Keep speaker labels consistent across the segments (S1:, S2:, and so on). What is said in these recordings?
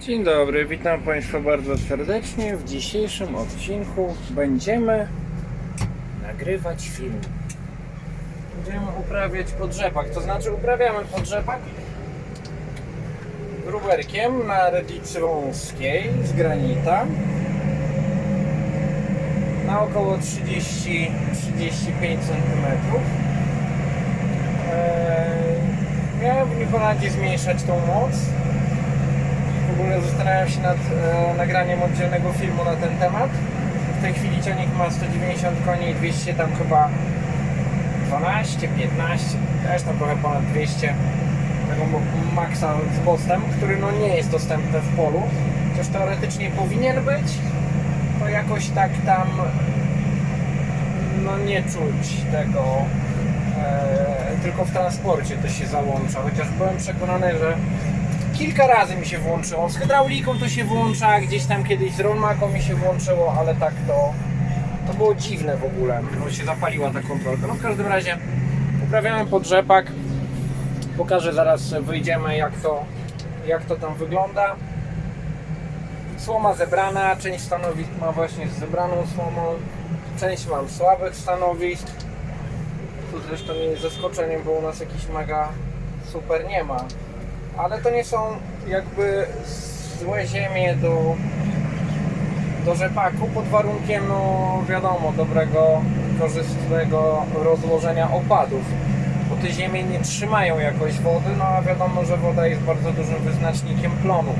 S1: Dzień dobry, witam Państwa bardzo serdecznie. W dzisiejszym odcinku będziemy nagrywać film. Będziemy uprawiać podrzepak, to znaczy uprawiamy podrzepak gruberkiem na redlicy wąskiej z granita na około 30-35 cm. Eee, miałem w Niholandzie zmniejszać tą moc. W ogóle zastanawiam się nad e, nagraniem oddzielnego filmu na ten temat. W tej chwili ciągnik ma 190 koni i 200 tam chyba 12, 15, też tam trochę ponad 200 tego maksa z bostem, który no nie jest dostępny w polu, chociaż teoretycznie powinien być, to jakoś tak tam no nie czuć tego e, tylko w transporcie to się załącza, chociaż byłem przekonany, że kilka razy mi się włączyło. Z hydrauliką to się włącza, gdzieś tam kiedyś z rolmaką mi się włączyło, ale tak to to było dziwne w ogóle, bo się zapaliła ta kontrolka. No w każdym razie uprawiałem podrzepak. Pokażę zaraz, wyjdziemy jak to, jak to tam wygląda. Słoma zebrana, część stanowisk ma właśnie z zebraną słomą, część mam słabych stanowisk. Tu zresztą nie jest zaskoczeniem, bo u nas jakiś mega super nie ma. Ale to nie są jakby złe ziemie do, do rzepaku pod warunkiem, no wiadomo, dobrego, korzystnego rozłożenia opadów. Bo te ziemie nie trzymają jakoś wody, no a wiadomo, że woda jest bardzo dużym wyznacznikiem plonu.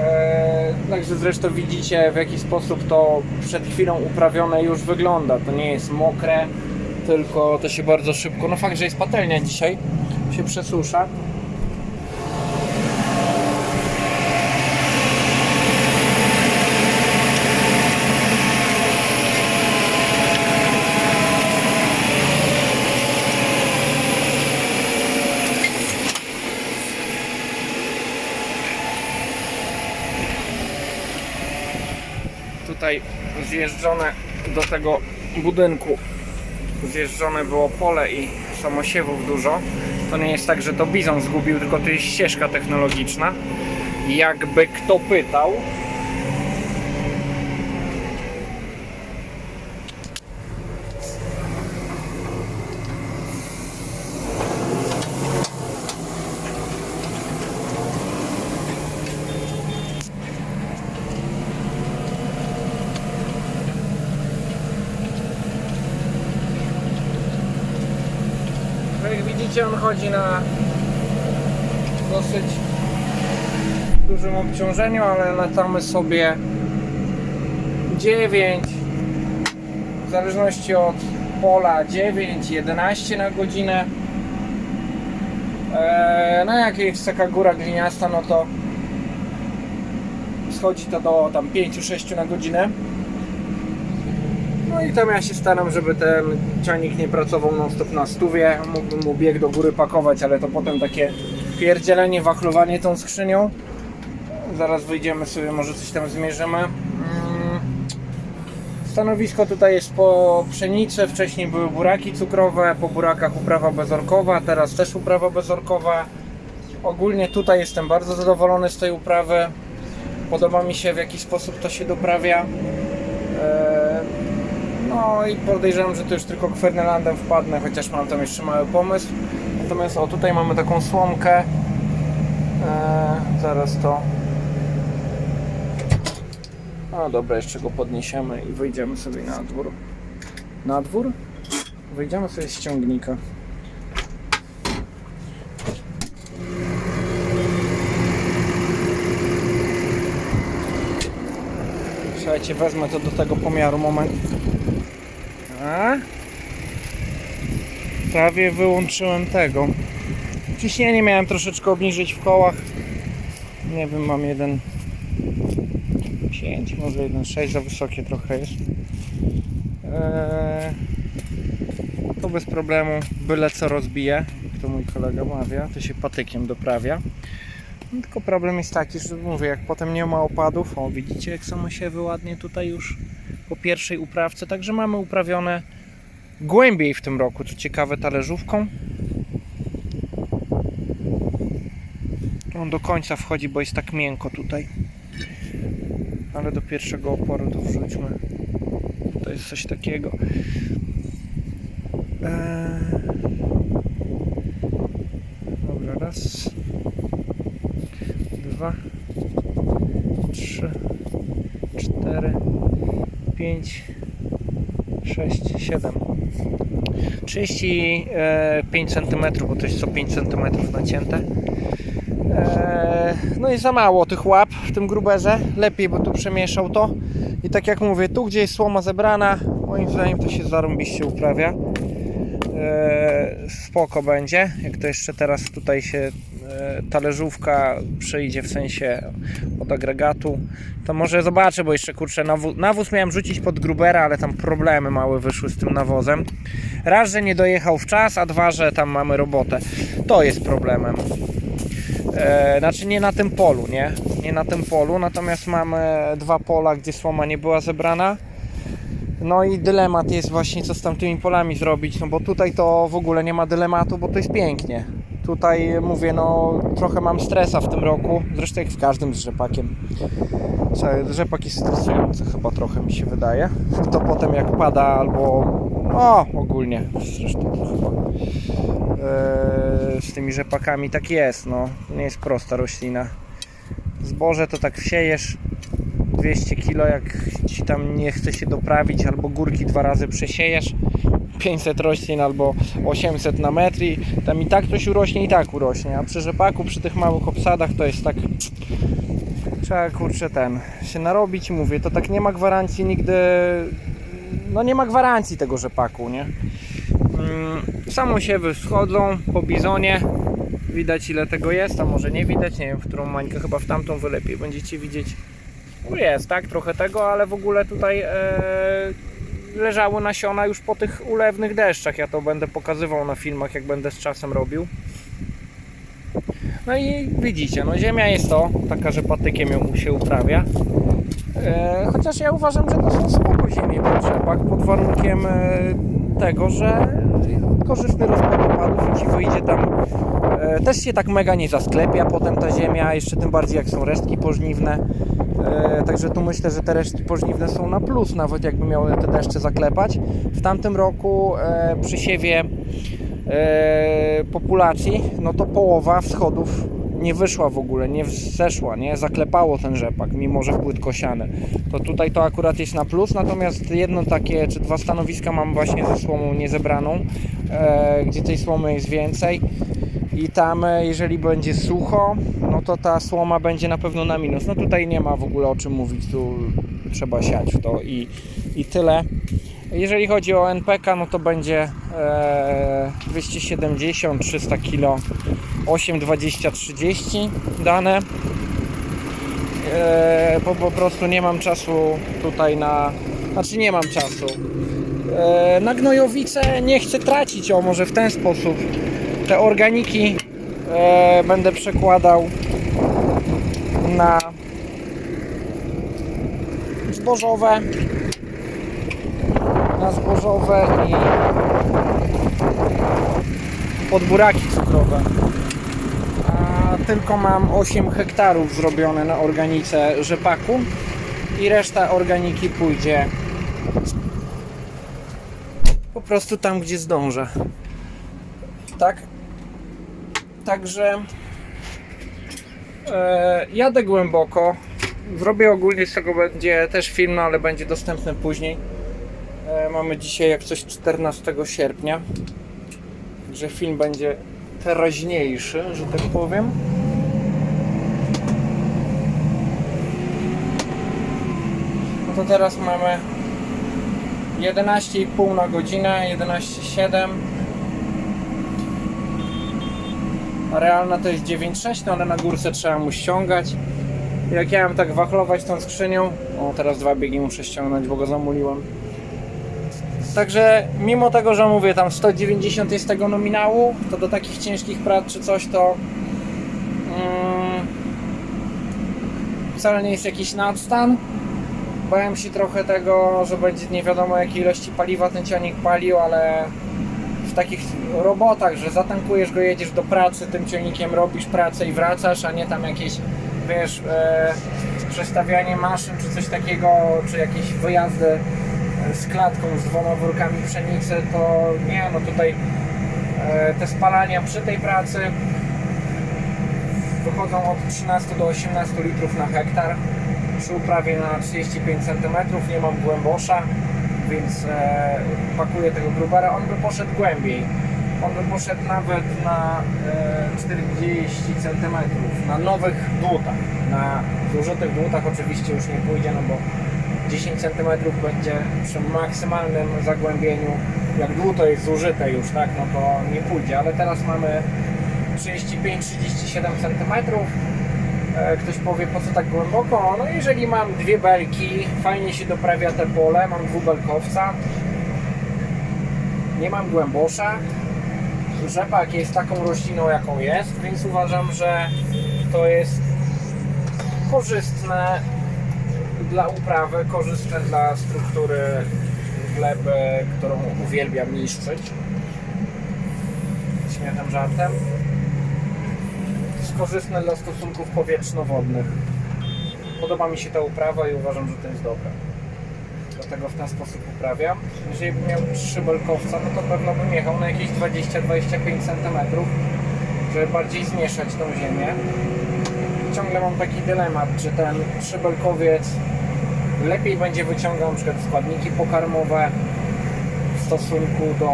S1: Eee, Także zresztą widzicie w jaki sposób to przed chwilą uprawione już wygląda. To nie jest mokre, tylko to się bardzo szybko. No fakt, że jest patelnia dzisiaj, się przesusza. Tutaj zjeżdżone do tego budynku zjeżdżone było pole i samosiewów dużo. To nie jest tak, że to bizon zgubił, tylko to jest ścieżka technologiczna. Jakby kto pytał. No jak widzicie on chodzi na dosyć dużym obciążeniu, ale latamy sobie 9 w zależności od pola 9, 11 na godzinę. Eee, no jak jest taka góra gliniasta, no to schodzi to do tam 5-6 na godzinę. No i tam ja się staram, żeby ten ciągnik nie pracował non stop na stówie. Mógłbym mu bieg do góry pakować, ale to potem takie pierdzielenie, wachlowanie tą skrzynią. Zaraz wyjdziemy sobie, może coś tam zmierzymy. Mm. Stanowisko tutaj jest po pszenicy, wcześniej były buraki cukrowe, po burakach uprawa bezorkowa, teraz też uprawa bezorkowa. Ogólnie tutaj jestem bardzo zadowolony z tej uprawy. Podoba mi się w jaki sposób to się doprawia. No i podejrzewam, że to już tylko Kwernelandem wpadnę, chociaż mam tam jeszcze mały pomysł. Natomiast o tutaj mamy taką słomkę. Eee, zaraz to. No dobra, jeszcze go podniesiemy i wyjdziemy sobie na dwór. Na dwór? Wyjdziemy sobie z ciągnika. Słuchajcie, wezmę to do tego pomiaru moment. A? Prawie wyłączyłem tego. Ciśnienie miałem troszeczkę obniżyć w kołach. Nie wiem, mam 1,5, może 1,6, za wysokie trochę jest. Eee, to bez problemu, byle co rozbije, jak to mój kolega mawia, to się patykiem doprawia. No, tylko problem jest taki, że mówię, jak potem nie ma opadów, o widzicie jak samosiewy ładnie tutaj już po pierwszej uprawce, także mamy uprawione głębiej w tym roku, co ciekawe talerzówką. On do końca wchodzi, bo jest tak miękko tutaj. Ale do pierwszego oporu to wrzućmy. To jest coś takiego. Eee... Dobra, raz, dwa, trzy, 5, 6, 7. 35 cm, bo to jest co 5 cm nacięte. E, no i za mało tych łap w tym gruberze. Lepiej, bo tu przemieszał to. I tak jak mówię, tu gdzie jest słoma zebrana, moim zdaniem to się zarąbiście uprawia. E, spoko będzie, jak to jeszcze teraz tutaj się e, talerzówka przejdzie w sensie od agregatu, to może zobaczę, bo jeszcze kurczę nawóz, nawóz miałem rzucić pod grubera, ale tam problemy małe wyszły z tym nawozem. Raz, że nie dojechał w czas, a dwa, że tam mamy robotę. To jest problemem. E, znaczy nie na tym polu, nie? Nie na tym polu, natomiast mamy dwa pola, gdzie słoma nie była zebrana. No i dylemat jest właśnie co z tamtymi polami zrobić, no bo tutaj to w ogóle nie ma dylematu, bo to jest pięknie. Tutaj mówię, no trochę mam stresa w tym roku, zresztą jak w każdym z rzepakiem. Rzepak jest stresujący chyba trochę mi się wydaje. To potem jak pada albo... O, ogólnie zresztą to chyba Eee, z tymi rzepakami tak jest, no nie jest prosta roślina. Zboże to tak wsiejesz 200 kg, jak ci tam nie chce się doprawić, albo górki dwa razy przesiejesz 500 roślin albo 800 na metr i tam i tak coś urośnie i tak urośnie, a przy rzepaku, przy tych małych obsadach to jest tak trzeba kurczę ten się narobić, mówię, to tak nie ma gwarancji nigdy no nie ma gwarancji tego rzepaku, nie? Mm, Samosiewy wschodzą po bizonie. Widać ile tego jest, a może nie widać, nie wiem w którą mańkę, chyba w tamtą wy lepiej będziecie widzieć. No jest, tak, trochę tego, ale w ogóle tutaj e, leżały nasiona już po tych ulewnych deszczach. Ja to będę pokazywał na filmach, jak będę z czasem robił. No i widzicie, no ziemia jest to, taka, że patykiem ją się uprawia. E, chociaż ja uważam, że to są spoko ziemie rzepak, pod warunkiem e, tego, że korzystny rozkład opadów i ci wyjdzie tam e, też się tak mega nie zasklepia potem ta ziemia, jeszcze tym bardziej jak są resztki pożniwne. E, także tu myślę, że te resztki pożniwne są na plus, nawet jakby miały te deszcze zaklepać. W tamtym roku e, przy siewie e, populacji, no to połowa wschodów nie wyszła w ogóle, nie zeszła, nie zaklepało ten rzepak, mimo że płytkosiany. To tutaj to akurat jest na plus, natomiast jedno takie czy dwa stanowiska mam właśnie ze słomą niezebraną, e, gdzie tej słomy jest więcej. I tam, e, jeżeli będzie sucho, no to ta słoma będzie na pewno na minus. No tutaj nie ma w ogóle o czym mówić, tu trzeba siać w to i, i tyle. Jeżeli chodzi o NPK, no to będzie e, 270-300 kg 8, 20, 30 dane. E, bo po prostu nie mam czasu tutaj na. Znaczy nie mam czasu. E, na gnojowice nie chcę tracić, o może w ten sposób. Te organiki e, będę przekładał na zbożowe na zbożowe i podburaki cukrowe. A tylko mam 8 hektarów zrobione na organice rzepaku i reszta organiki pójdzie po prostu tam, gdzie zdążę. Tak? Także e, jadę głęboko. Zrobię ogólnie z tego będzie też film, no, ale będzie dostępny później. E, mamy dzisiaj jak coś 14 sierpnia. Także film będzie teraźniejszy, że tak powiem. No to teraz mamy 11,5 na godzinę, 11,7. A realna to jest 9,6, no ale na górce trzeba mu ściągać. Jak ja mam tak wachlować tą skrzynią, o teraz dwa biegi muszę ściągnąć, bo go zamuliłem. Także mimo tego, że mówię tam 190 jest tego nominału, to do takich ciężkich prac czy coś to mm, wcale nie jest jakiś nadstan. Bałem się trochę tego, że będzie nie wiadomo jakiej ilości paliwa ten ciągnik palił, ale takich robotach, że zatankujesz go, jedziesz do pracy tym ciągnikiem, robisz pracę i wracasz, a nie tam jakieś, wiesz, e, przestawianie maszyn czy coś takiego, czy jakieś wyjazdy e, z klatką, z dwoma workami pszenicy, to nie, no tutaj e, te spalania przy tej pracy wychodzą od 13 do 18 litrów na hektar. Przy uprawie na 35 cm nie mam głębosza, więc e, pakuję tego grubera. On by poszedł głębiej. On by poszedł nawet na e, 40 cm na nowych dłutach. Na zużytych dłutach oczywiście już nie pójdzie, no bo 10 cm będzie przy maksymalnym zagłębieniu. Jak dłuto jest zużyte już, tak, no to nie pójdzie, ale teraz mamy 35-37 cm. E, Ktoś powie, po co tak głęboko? No jeżeli mam dwie belki, fajnie się doprawia te pole, mam dwubelkowca, nie mam głębosza, rzepak jest taką rośliną, jaką jest, więc uważam, że to jest korzystne dla uprawy, korzystne dla struktury gleby, którą uwielbiam niszczyć. Śmiechem, żartem korzystne dla stosunków powietrzno-wodnych. Podoba mi się ta uprawa i uważam, że to jest dobre. Dlatego w ten sposób uprawiam. Jeżeli bym miał trzy belkowca, no to pewno bym jechał na jakieś 20-25 cm, żeby bardziej zmieszać tą ziemię. Ciągle mam taki dylemat, czy ten trzybelkowiec lepiej będzie wyciągał przykład składniki pokarmowe w stosunku do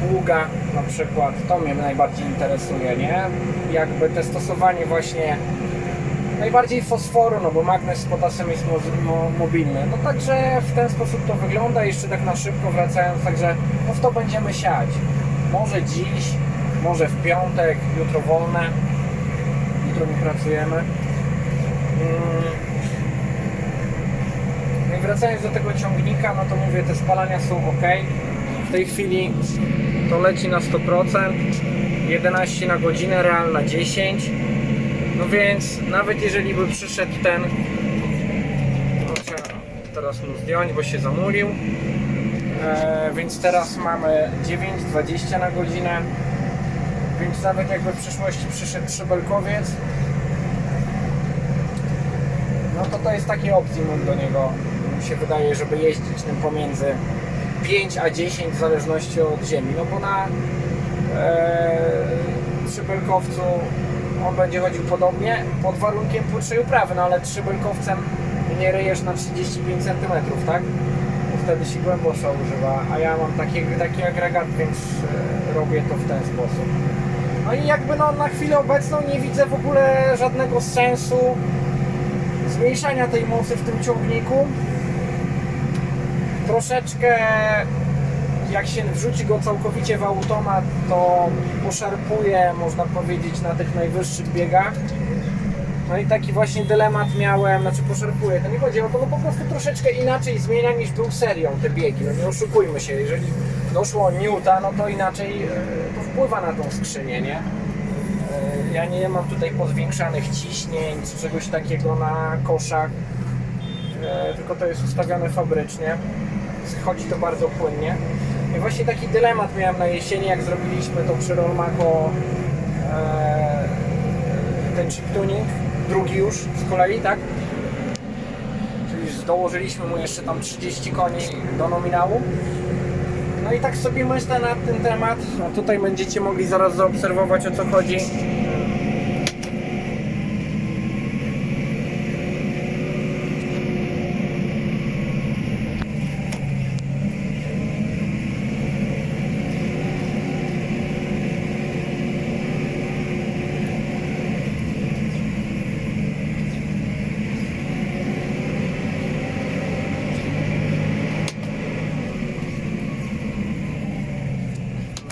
S1: pługa na przykład, to mnie najbardziej interesuje, nie? Jakby te stosowanie właśnie najbardziej fosforu, no bo magnez z potasem jest mo- mo- mobilny. No także w ten sposób to wygląda, jeszcze tak na szybko wracając, także no w to będziemy siać. Może dziś, może w piątek, jutro wolne, jutro nie pracujemy. Mm. No i wracając do tego ciągnika, no to mówię, te spalania są ok. W tej chwili to leci na 100%, 11 na godzinę, realna 10. No więc nawet jeżeli by przyszedł ten, no teraz mu zdjąć, bo się zamulił. E, więc teraz mamy 9,20 na godzinę. Więc nawet jakby w przyszłości przyszedł trzybelkowiec, no to to jest taki optimum do niego. Mi się wydaje, żeby jeździć tym pomiędzy 5 a 10 w zależności od ziemi. No bo na e, trzybelkowcu on będzie chodził podobnie pod warunkiem płytszej uprawy, no ale trzybelkowcem nie ryjesz na 35 cm, tak? Bo wtedy się głębosza używa, a ja mam taki, taki agregat, więc e, robię to w ten sposób. No i jakby no, na chwilę obecną nie widzę w ogóle żadnego sensu zmniejszania tej mocy w tym ciągniku. Troszeczkę jak się wrzuci go całkowicie w automat, to poszarpuje, można powiedzieć, na tych najwyższych biegach. No i taki właśnie dylemat miałem, znaczy poszarpuje, to nie chodzi o to, no po prostu troszeczkę inaczej zmienia niż był serią te biegi, no nie oszukujmy się, jeżeli doszło Newta, no to inaczej e, to wpływa na tą skrzynię, nie? E, Ja nie mam tutaj pozwiększanych ciśnień czy czegoś takiego na koszach, e, tylko to jest ustawione fabrycznie. Chodzi to bardzo płynnie. I właśnie taki dylemat miałem na jesieni, jak zrobiliśmy to przy Rolmako e, ten chip tuning, drugi już z kolei, tak? Czyli dołożyliśmy mu jeszcze tam 30 koni do nominału. No i tak sobie myślę na ten temat. A tutaj będziecie mogli zaraz zaobserwować o co chodzi.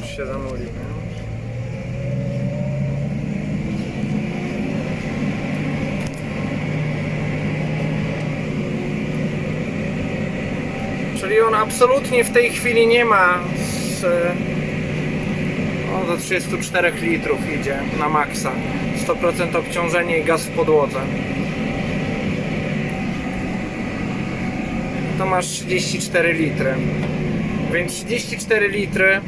S1: Już się zamulił. nie? Czyli on absolutnie w tej chwili nie ma z, o, do 34 litrów idzie na maksa. 100% obciążenie i gaz w podłodze. To masz 34 litry. więc 34 litry.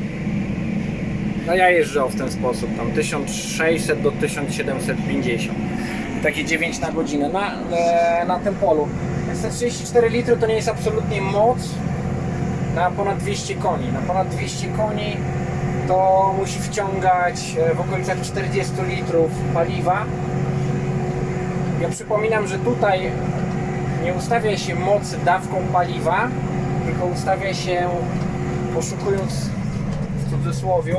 S1: No ja jeżdżę w ten sposób, tam 1600 do 1750. Takie 9 na godzinę na, e, na tym polu. Więc te 34 litry to nie jest absolutnie moc na ponad 200 koni. Na ponad 200 koni to musi wciągać e, w okolicach 40 litrów paliwa. Ja przypominam, że tutaj nie ustawia się mocy dawką paliwa, tylko ustawia się poszukując w cudzysłowie,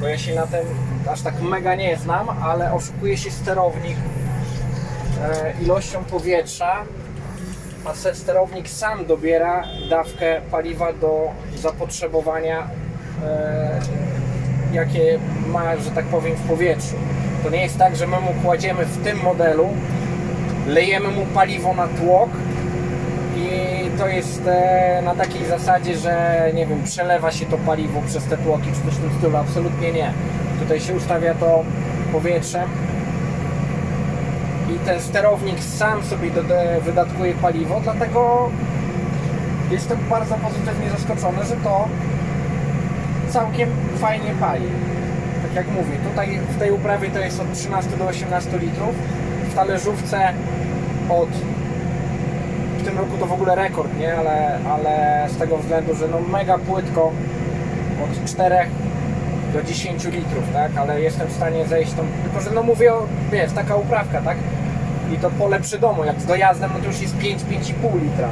S1: bo ja się na tym aż tak mega nie znam, ale oszukuje się sterownik e, ilością powietrza, a sterownik sam dobiera dawkę paliwa do zapotrzebowania, e, jakie ma, że tak powiem, w powietrzu. To nie jest tak, że my mu kładziemy w tym modelu, lejemy mu paliwo na tłok i to jest e, na takiej zasadzie, że nie wiem, przelewa się to paliwo przez te tłoki czy coś w tym stylu. Absolutnie nie. Tutaj się ustawia to powietrzem ten sterownik sam sobie wydatkuje paliwo, dlatego jestem bardzo pozytywnie zaskoczony, że to całkiem fajnie pali. Tak jak mówię, tutaj w tej uprawie to jest od 13 do 18 litrów, w talerzówce od w tym roku to w ogóle rekord, nie? Ale, ale z tego względu, że no mega płytko od 4 do 10 litrów, tak? Ale jestem w stanie zejść tam, tylko że no mówię o, wiesz, taka uprawka, tak? I to pole przy domu, jak z dojazdem, no to już jest 5-5,5 litra.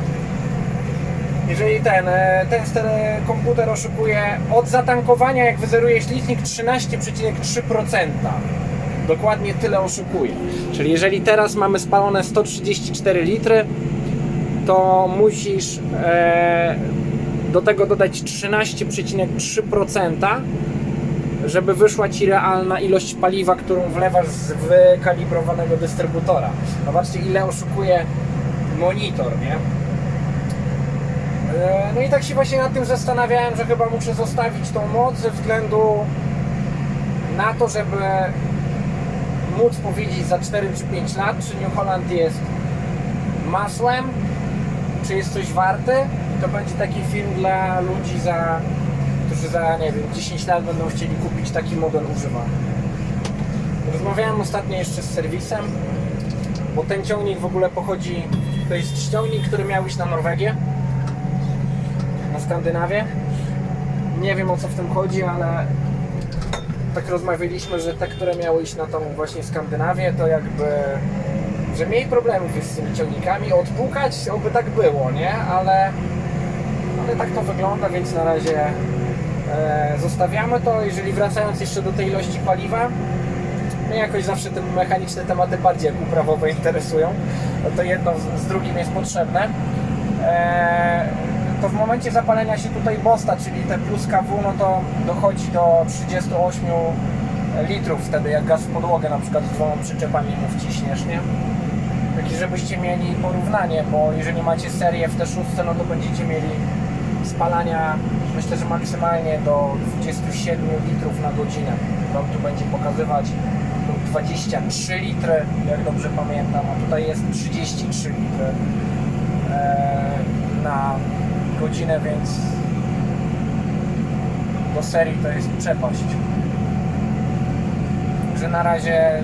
S1: Jeżeli ten, e, ten ster- komputer oszukuje od zatankowania, jak wyzerujesz licznik, 13,3%. Dokładnie tyle oszukuje. Czyli jeżeli teraz mamy spalone 134 litry, to musisz e, do tego dodać 13,3%, żeby wyszła Ci realna ilość paliwa, którą wlewasz z wykalibrowanego dystrybutora. Zobaczcie ile oszukuje monitor, nie? E, No i tak się właśnie nad tym zastanawiałem, że chyba muszę zostawić tą moc ze względu na to, żeby móc powiedzieć za 4 czy 5 lat, czy New Holland jest masłem, czy jest coś warty. To będzie taki film dla ludzi, za, którzy za, nie wiem, 10 lat będą chcieli kupić taki model używany. Rozmawiałem ostatnio jeszcze z serwisem, bo ten ciągnik w ogóle pochodzi, to jest ciągnik, który miał iść na Norwegię, na Skandynawię. Nie wiem o co w tym chodzi, ale tak rozmawialiśmy, że te, które miały iść na tą właśnie Skandynawię, to jakby, że mniej problemów jest z tymi ciągnikami. Odpukać, oby tak było, nie? Ale, ale tak to wygląda, więc na razie zostawiamy to. Jeżeli wracając jeszcze do tej ilości paliwa, mnie jakoś zawsze te mechaniczne tematy bardziej jak uprawowe interesują. No to jedno z, drugim jest potrzebne. Eee, to w momencie zapalenia się tutaj bosta, czyli te plus KW, no to dochodzi do 38 litrów wtedy, jak gaz w podłogę na przykład z dwoma przyczepami mu wciśniesz, nie? Taki, żebyście mieli porównanie, bo jeżeli macie serię w T6, no to będziecie mieli spalania, myślę, że maksymalnie do 27 litrów na godzinę. Wam tu będzie pokazywać tu 23 litry, jak dobrze pamiętam, a tutaj jest 33 litry e, na godzinę, więc do serii to jest przepaść. Że na razie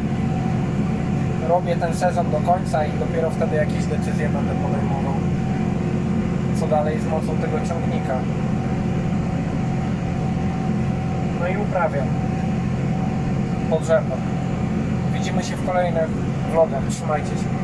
S1: robię ten sezon do końca i dopiero wtedy jakieś decyzje będę podejmował. Co dalej z mocą tego ciągnika. No i uprawiam. Pod. Widzimy się w kolejnych vlogach. Trzymajcie się.